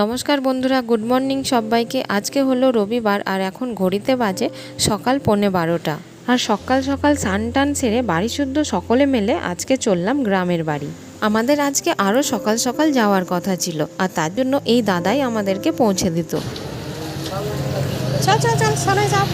নমস্কার বন্ধুরা, good morning সবাইকে। আজকে হলো রবিবার আর এখন ঘড়িতে বাজে সকাল পৌনে বারোটা। আর সকাল সকাল সান টান সেরে বাড়ি শুদ্ধ সকলে মিলে আজকে চললাম গ্রামের বাড়ি। আমাদের আজকে আরও সকাল সকাল যাওয়ার কথা ছিল আর তার জন্য এই দাদাই আমাদেরকে পৌঁছে দিত। চল চল চল যাও।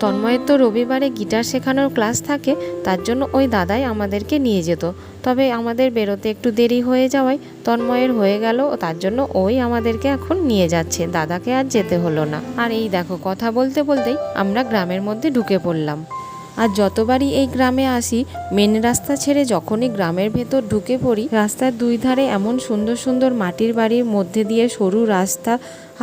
তন্ময়ের তো রবিবারে গিটার শেখানোর ক্লাস থাকে, তার জন্য ওই দাদাই আমাদেরকে নিয়ে যেত। তবে আমাদের বেরোতে একটু দেরি হয়ে যাওয়ায় তন্ময়ের হয়ে গেল, তার জন্য ওই আমাদেরকে এখন নিয়ে যাচ্ছে। দাদাকে আর যেতে হলো না। আর এই দেখো, কথা বলতে বলতেই আমরা গ্রামের মধ্যে ঢুকে পড়লাম। আর যতবারই এই গ্রামে আসি মেন রাস্তা ছেড়ে যখনই গ্রামের ভেতর ঢুকে পড়ি, রাস্তার দুই ধারে এমন সুন্দর সুন্দর মাটির বাড়ির মধ্যে দিয়ে সরু রাস্তা,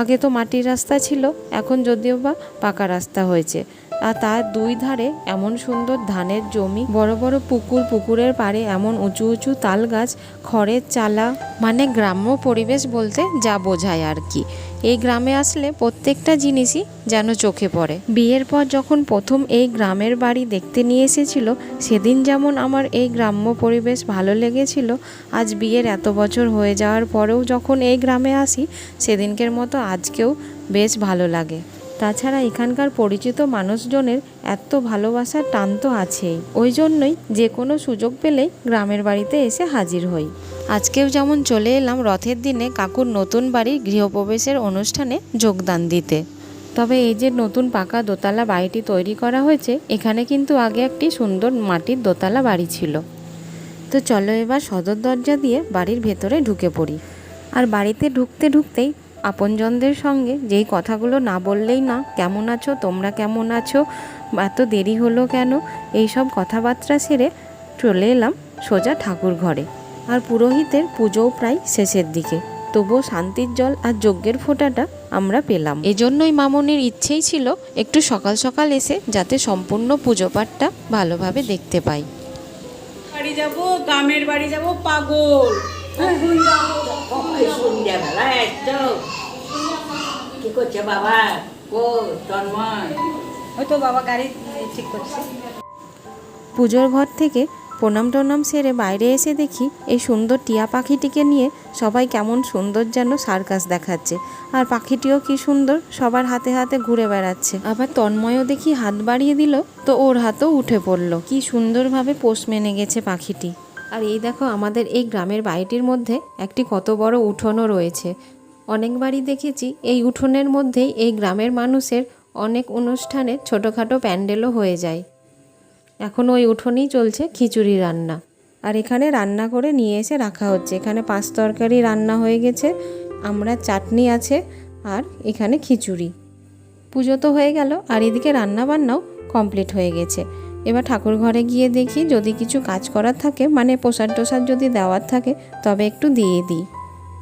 আগে তো মাটির রাস্তা ছিল, এখন যদিও বা পাকা রাস্তা হয়েছে। আর তার দুই ধারে এমন সুন্দর ধানের জমি, বড় বড় পুকুর, পুকুরের পাড়ে এমন উঁচু উঁচু তাল গাছ খড়ের চালা মানে গ্রাম্য পরিবেশ বলতে যা বোঝায় আর কি। এই গ্রামে আসলে প্রত্যেকটা জিনিসই যেন চোখে পড়ে। বিয়ের পর যখন প্রথম এই গ্রামের বাড়ি দেখতে নিয়ে এসেছিল, সেদিন যেমন আমার এই গ্রাম্য পরিবেশ ভালো লেগেছিল, আজ বিয়ের এত বছর হয়ে যাওয়ার পরেও যখন এই গ্রামে আসি, সেদিনকের মতো আজকেও বেশ ভালো লাগে। তাছাড়া এখানকার পরিচিত মানুষজনের এত ভালোবাসার টান তো আছেই। ওই জন্যই যে কোনো সুযোগ পেলেই গ্রামের বাড়িতে এসে হাজির হই। আজকেও যেমন চলে এলাম রথের দিনে কাকুর নতুন বাড়ির গৃহপ্রবেশের অনুষ্ঠানে যোগদান দিতে। তবে এই যে নতুন পাকা দোতলা বাড়িটি তৈরি করা হয়েছে, এখানে কিন্তু আগে একটি সুন্দর মাটির দোতলা বাড়ি ছিল। তো চলো এবার সদর দরজা দিয়ে বাড়ির ভেতরে ঢুকে পড়ি। আর বাড়িতে ঢুকতে ঢুকতেই আপনজনদের সঙ্গে যেই কথাগুলো না বললেই না কেমন আছো? তোমরা কেমন আছো? এত দেরি হলো কেন? এই সব কথাবার্তা সেরে চলে এলাম সোজা ঠাকুর ঘরে। আর পুরোহিতের পুজোও প্রায় শেষের দিকে। তবুও শান্তির জল আর যজ্ঞের ফোঁটাটা আমরা পেলাম। এজন্যই মামনির ইচ্ছেই ছিল একটু সকাল সকাল এসে যাতে সম্পূর্ণ পুজো পাঠটা ভালোভাবে দেখতে পাই। বাড়ি যাব গ্রামের বাড়ি যাব পাগল। এখন যাব সন্ধ্যাবেলা একদম। করছে বাবা ও তন্ময় ওই তো বাবা গাড়ি ঠিক করছে। পুজোর ঘর থেকে প্রণাম টনাম সেরে বাইরে এসে দেখি এই সুন্দর টিয়া পাখিটিকে নিয়ে সবাই কেমন সুন্দর যেন সার্কাস দেখাচ্ছে। আর পাখিটিও কি সুন্দর সবার হাতে হাতে ঘুরে বেড়াচ্ছে। আবার তন্ময়ও দেখি হাত বাড়িয়ে দিল তো ওর হাতও উঠে পড়ল। কি সুন্দরভাবে পোষ মেনে গেছে পাখিটি। আর এই দেখো আমাদের এই গ্রামের বাড়িটির মধ্যে একটি কত বড় উঠোনও রয়েছে। অনেকবারই দেখেছি এই উঠোনের মধ্যেই এই গ্রামের মানুষের অনেক অনুষ্ঠানে ছোটোখাটো প্যান্ডেলও হয়ে যায়। এখন ওই উঠোনেই চলছে খিচুড়ি রান্না। আর এখানে রান্না করে নিয়ে এসে রাখা হচ্ছে। এখানে পাঁচ তরকারি রান্না হয়ে গেছে, আমরা চাটনি আছে আর এখানে খিচুড়ি। পুজো তো হয়ে গেল আর এদিকে রান্না বান্নাও কমপ্লিট হয়ে গেছে। এবার ঠাকুর ঘরে গিয়ে দেখি যদি কিছু কাজ করার থাকে মানে প্রসাদ টোসাদ যদি দেওয়ার থাকে, তবে একটু দিয়ে দিই।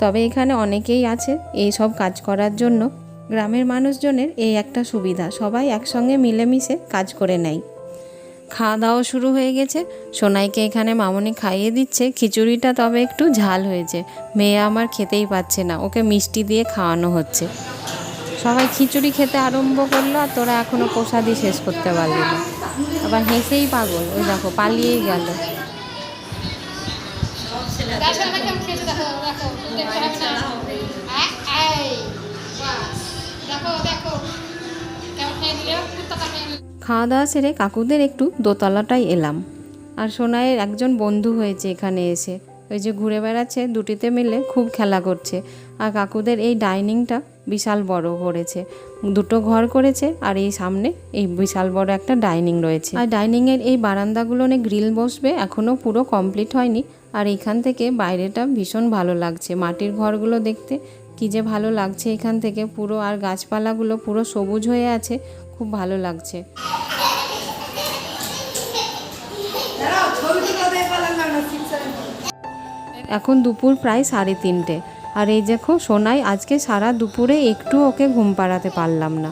তবে এখানে অনেকেই আছে। এই সব কাজ করার জন্য গ্রামের মানুষজনের এই একটা সুবিধা। সবাই একসঙ্গে মিলেমিশে কাজ করে নেয়। খাওয়া দাওয়া শুরু হয়ে গেছে। সোনাইকে এখানে মামনি খাইয়ে দিচ্ছে। খিচুড়িটা তবে একটু ঝাল হয়েছে। মেয়ে আমার খেতেই পাচ্ছে না। ওকে মিষ্টি দিয়ে খাওয়ানো হচ্ছে। সবাই খিচুড়ি খেতে আরম্ভ করল আর তোরা এখনও প্রসাদই শেষ করতে পারলি না। আবার হেসেই পাগল। ওই দেখো, পালিয়েই গেল। দেখো দেখো কেমন খেয়ে নিল কুত্তাটা খেয়ে খাওয়া দাওয়া সেরে কাকুদের একটু দোতলাটাই এলাম। আর সোনাইয়ের একজন বন্ধু হয়েছে এখানে এসে। ওই যে ঘুরে বেড়াচ্ছে দুটিতে মিলে খুব খেলা করছে। আর কাকুদের এই ডাইনিংটা বিশাল বড় করেছে। দুটো ঘর করেছে আর এই সামনে এই বিশাল বড় একটা ডাইনিং রয়েছে। আর ডাইনিংয়ের এই বারান্দাগুলো গ্রিল বসবে এখনও পুরো কমপ্লিট হয়নি। আর এখান থেকে বাইরেটা ভীষণ ভালো লাগছে। মাটির ঘরগুলো দেখতে কি যে ভালো লাগছে এখান থেকে। পুরো আর গাছপালাগুলো পুরো সবুজ হয়ে আছে খুব ভালো লাগছে। এখন দুপুর প্রায় সাড়ে তিনটে। আর এই দেখো সোনাই আজকে সারা দুপুরে একটু ওকে ঘুম পাড়াতে পারলাম না।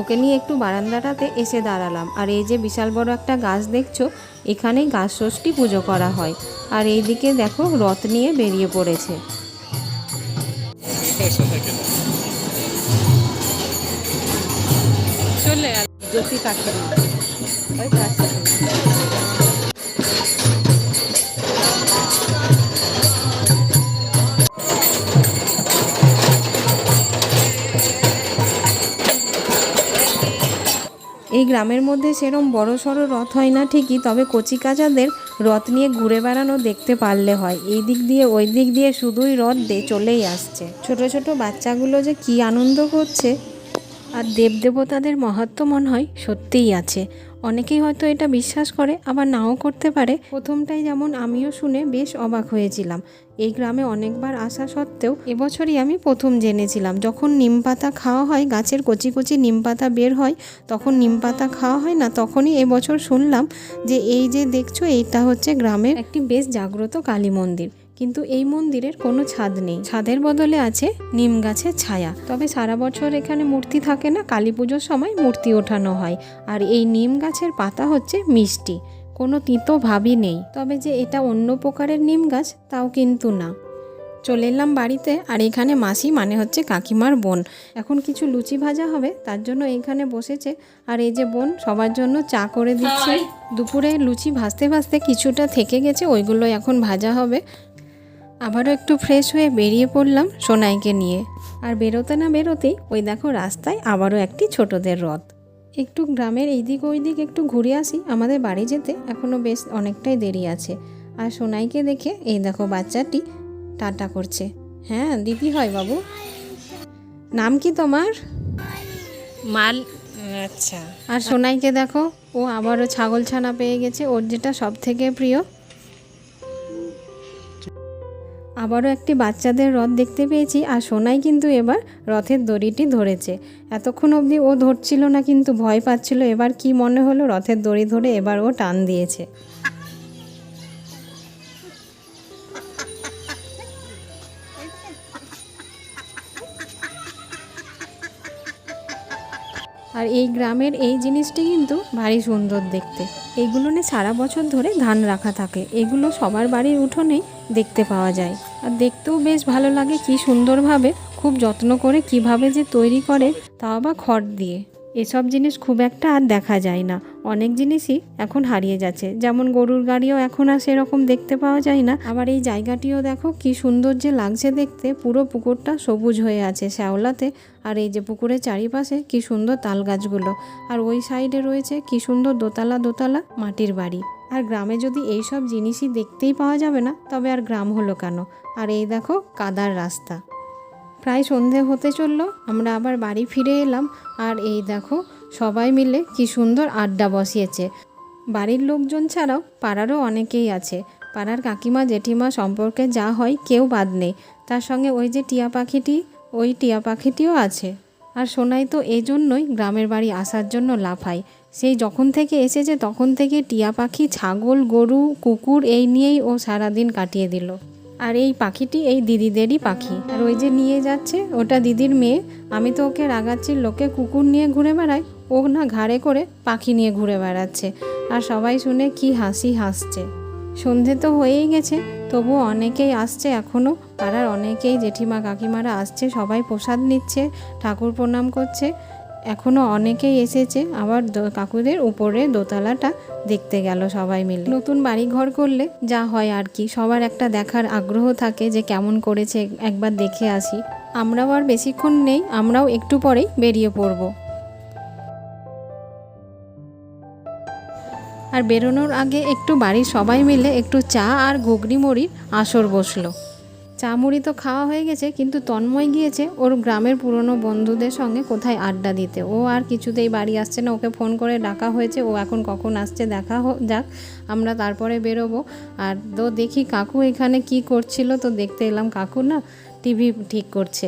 ওকে নিয়ে একটু বারান্দাটাতে এসে দাঁড়ালাম। আর এই যে বিশাল বড় একটা গাছ দেখছ এখানে গাছ ষষ্ঠী পুজো করা হয়। আর এই দিকে দেখো, রথ নিয়ে বেরিয়ে পড়েছে। চলে কাকিমা। এই গ্রামের মধ্যে সেরম বড় সড়ো রথ হয় না ঠিকই, তবে কচিকাচাদের রথ নিয়ে ঘুরে বেড়ানো দেখতে পারলে হয়। এই দিক দিয়ে, ওই দিক দিয়ে শুধুই রথ চলেই আসছে। ছোট ছোট বাচ্চাগুলো যে কি আনন্দ করছে। আর দেবদেবতাদের মহাত্ম মনে হয় সত্যিই আছে। অনেকেই হয়তো এটা বিশ্বাস করে, আবার নাও করতে পারে। প্রথমটাই যেমন আমিও শুনে বেশ অবাক হয়েছিলাম। এই গ্রামে অনেকবার আসা সত্ত্বেও এবছরই আমি প্রথম জেনেছিলাম। যখন নিম পাতা খাওয়া হয়, গাছের কচি কচি নিম পাতা বের হয়, তখন নিম পাতা খাওয়া হয় না, তখনই এবছর শুনলাম যে এই যে দেখছ, এইটা হচ্ছে গ্রামের একটি বেশ জাগ্রত কালী মন্দির। কিন্তু এই মন্দিরের কোনো ছাদ নেই। ছাদের বদলে আছে নিম গাছের ছায়া। তবে সারা বছর এখানে মূর্তি থাকে না কালী পুজোর সময় মূর্তি ওঠানো হয়। আর এই নিম গাছের পাতা হচ্ছে মিষ্টি কোনো তিতো ভাবই নেই। তবে যে এটা অন্য প্রকারের নিম গাছ তাও কিন্তু না। চলে এলাম বাড়িতে আর এখানে মাসি মানে হচ্ছে কাকিমার বোন। এখন কিছু লুচি ভাজা হবে তার জন্য এইখানে বসেছে। আর এই যে বোন সবার জন্য চা করে দিচ্ছে। দুপুরে লুচি ভাজতে ভাজতে কিছুটা থেকে গেছে ওইগুলো এখন ভাজা হবে। আবারও একটু ফ্রেশ হয়ে বেরিয়ে পড়লাম সোনাইকে নিয়ে। আর বেরোতে না বেরোতেই ওই দেখো রাস্তায় আবারও একটি ছোটদের রথ। একটু গ্রামের এই দিক ওই দিক একটু ঘুরে আসি আমাদের বাড়ি যেতে এখনও বেশ অনেকটাই দেরি আছে। আর সোনাইকে দেখে এই দেখো বাচ্চাটি টাটা করছে। হ্যাঁ দিদি হয় বাবু। নাম কি তোমার? মাল আচ্ছা। আর সোনাইকে দেখো ও আবারও ছাগল ছানা পেয়ে গেছে। ওর যেটা সব থেকে প্রিয় আবারও একটি বাচ্চাদের রথ দেখতে পেয়েছি আর সোনাই কিন্তু এবার রথের দড়িটি ধরেছে। এতক্ষণ অবধি ও ধরছিল না কিন্তু ভয় পাচ্ছিল এবার কি মনে হলো রথের দড়ি ধরে এবার ও টান দিয়েছে। আর এই গ্রামের এই জিনিসটি কিন্তু ভারী সুন্দর দেখতে। এইগুলো নিয়ে সারা বছর ধরে ধান রাখা থাকে। এগুলো সবার বাড়ির উঠোনেই দেখতে পাওয়া যায়। আর দেখতেও বেশ ভালো লাগে কি সুন্দরভাবে, খুব যত্ন করে কীভাবে যে তৈরি করে তাও বা খড় দিয়ে। এসব জিনিস খুব একটা আর দেখা যায় না। অনেক জিনিসই এখন হারিয়ে যাচ্ছে। যেমন গরুর গাড়িও এখন আর সেরকম দেখতে পাওয়া যায় না। আবার এই জায়গাটিও দেখো কি সুন্দর যে লাগছে দেখতে। পুরো পুকুরটা সবুজ হয়ে আছে শ্যাওলাতে। আর এই যে পুকুরের চারিপাশে কি সুন্দর তাল গাছগুলো। আর ওই সাইডে রয়েছে কি সুন্দর দোতলা দোতলা মাটির বাড়ি। আর গ্রামে যদি এই সব জিনিসই দেখতেই পাওয়া যাবে না, তবে আর গ্রাম হলো কেন? আর এই দেখো কাদার রাস্তা। প্রায় সন্ধে হতে চলল, আমরা আবার বাড়ি ফিরে এলাম। আর এই দেখো সবাই মিলে কি সুন্দর আড্ডা বসিয়েছে। বাড়ির লোকজন ছাড়াও পাড়ারও অনেকেই আছে। পাড়ার কাকিমা, জেঠিমা সম্পর্কে যা হয় কেউ বাদ নেই। তার সঙ্গে ওই যে টিয়া পাখিটি, ওই টিয়া পাখিটিও আছে। আর সোনাই তো এই জন্যই গ্রামের বাড়ি আসার জন্য লাফায়। সেই যখন থেকে এসেছে তখন থেকে টিয়া পাখি, ছাগল, গরু, কুকুর এই নিয়েই ও সারাদিন কাটিয়ে দিল। আর এই পাখিটি এই দিদিদেরই পাখি। আর ওই যে নিয়ে যাচ্ছে, ওটা দিদির মেয়ে। আমি তো ওকে রাগাচ্ছি লোকে কুকুর নিয়ে ঘুরে বেড়ায় ও না ঘাড়ে করে পাখি নিয়ে ঘুরে বেড়াচ্ছে আর সবাই শুনে কি হাসি হাসছে। সন্ধে তো হয়েই গেছে, তবুও অনেকেই আসছে এখনও পাড়ার অনেকেই জেঠিমা কাকিমারা আসছে, সবাই প্রসাদ নিচ্ছে, ঠাকুর প্রণাম করছে। এখনও অনেকেই এসেছে, আবার কাকুদের উপরে দোতলাটা দেখতে গেল সবাই মিলে। নতুন বাড়ি ঘর করলে যা হয় আর কি, সবার একটা দেখার আগ্রহ থাকে যে কেমন করেছে, একবার দেখে আসি। আমরাও আর বেশিক্ষণ নেই, আমরাও একটু পরেই বেরিয়ে পড়ব। আর বেরোনোর আগে একটু বাড়ির সবাই মিলে একটু চা আর ঘুগনি মুড়ির আসর বসল। চা মুড়ি তো খাওয়া হয়ে গেছে, কিন্তু তন্ময় গিয়েছে ওর গ্রামের পুরনো বন্ধুদের সঙ্গে কোথায় আড্ডা দিতে। ও আর কিছুতেই বাড়ি আসছে না, ওকে ফোন করে ডাকা হয়েছে, ও এখন কখন আসছে দেখা যাক, আমরা তারপরে বেরোবো। আর তো দেখি কাকু এখানে কি করছিল, তো দেখতে এলাম কাকু না, টিভি ঠিক করছে।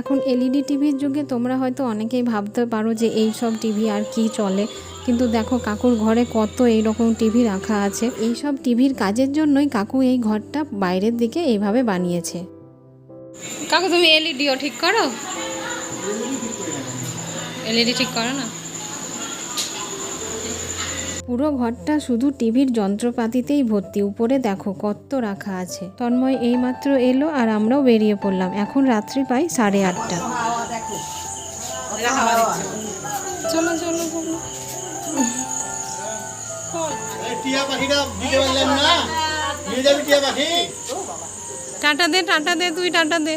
এখন এলইডি টিভির যুগে তোমরা হয়তো অনেকেই ভাবতে পারো যে এই সব টিভি আর কি চলে। কিন্তু দেখো কাকুর ঘরে কত এই রকম টিভি রাখা আছে। এই সব টিভির কাজের জন্যই কাকু এই ঘরটা বাইরের দিকে এইভাবে বানিয়েছে। কাকু তুমি এলইডিও ঠিক করো? এলইডি ঠিক করো না? পুরো ঘরটা শুধু টিভির যন্ত্রপাতিতেই ভর্তি। উপরে দেখো কত রাখা আছে। তন্ময় এইমাত্র এলো আর আমরাও বেরিয়ে পড়লাম। এখন রাত্রি পাই সাড়ে আটটা। চলো চলো। টাটা দে টাটা দে, তুই টাটা দে।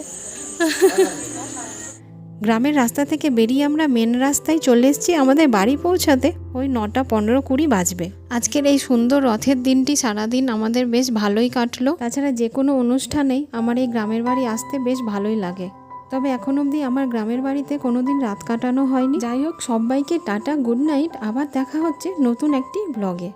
গ্রামের রাস্তা থেকে বেরিয়ে আমরা মেন রাস্তায় চলে এসেছি আমাদের বাড়ি পৌঁছাতে। ওই নটা পনেরো কুড়ি বাজবে। আজকের এই সুন্দর রথের দিনটি সারাদিন আমাদের বেশ ভালোই কাটলো। তাছাড়া যে কোনো অনুষ্ঠানেই আমার এই গ্রামের বাড়ি আসতে বেশ ভালোই লাগে। তবে এখন অবধি আমার গ্রামের বাড়িতে কোনোদিন রাত কাটানো হয়নি। যাই হোক, সবাইকে টাটা, গুড নাইট। আবার দেখা হচ্ছে নতুন একটি ব্লগে।